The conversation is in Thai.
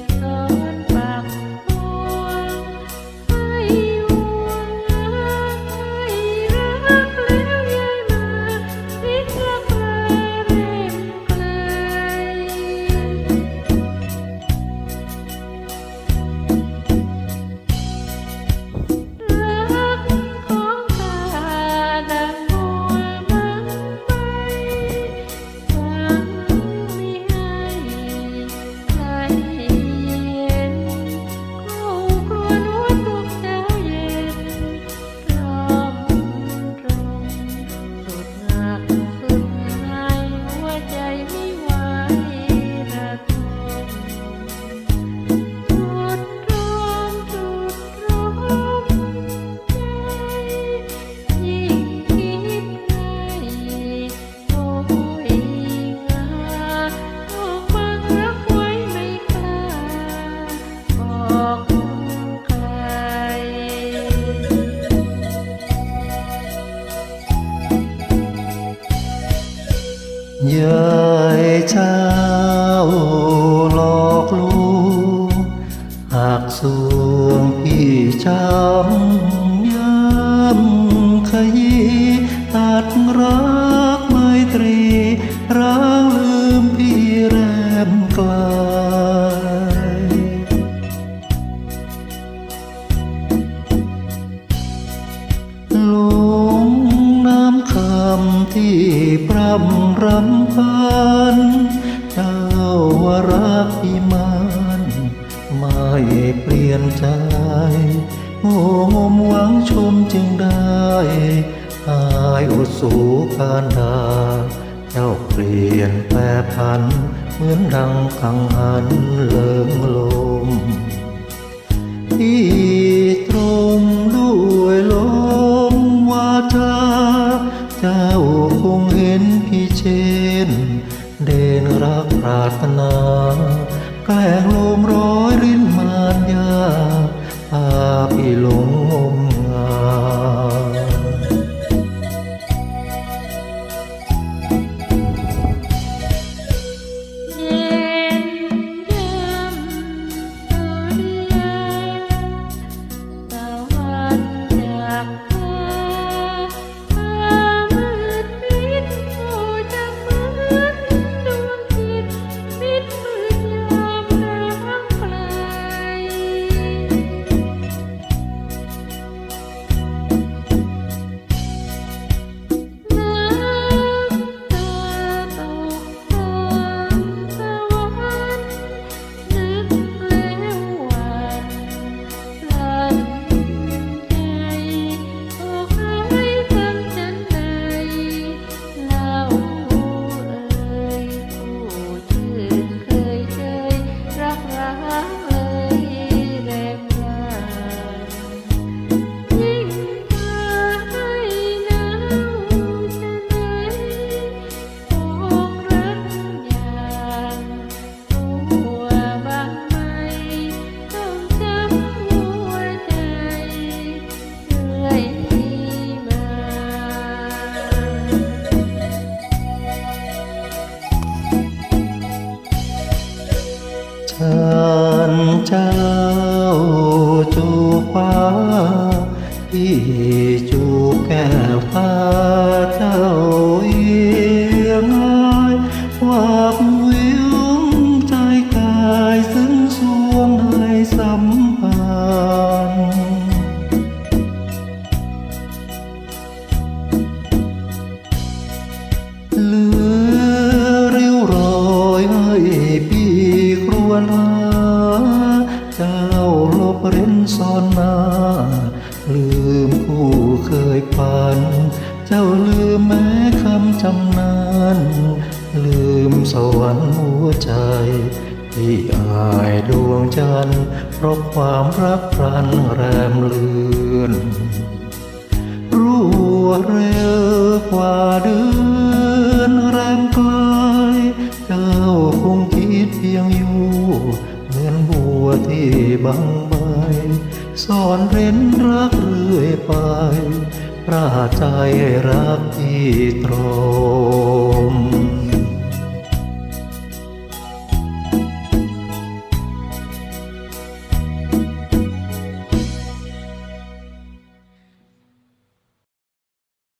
kept. เจ้าหลอกลวงหากสวงพี่ช้ำย้ำขยี้ตัดรักไมตรีรัก ที่พร่ำรำพันเจ้าวารักพิมานไม่เปลี่ยนใจโง่งมหวังชมจึงได้อายอุสูการดา เจ้าเปลี่ยนแปรพัน เหมือนดังกังหันเลิงลมที่ งเห็นพี่เชนเดินรักปรารถนาแกล้งลมร้อยรินมานยาพาพี่หลง จ้าจูฟ้าพี่จูแก้วฟ้าเจ้ บเร้นซ่อนหน้าลืมผู้เคยพัน เจ้าลืมแม้คำจำนานลืมสวรรค์หัวใจ ที่อายดวงจันทร์เพราะความรักพรันแรมเลือนรู้ว่าเร็วกว่าเดือนแรมไกลเจ้าคงคิดเพียงอยู่เหมือนบัวที่บาง ซ่อนเร้นรักเรื่อยไปปราใจรักที่ตรง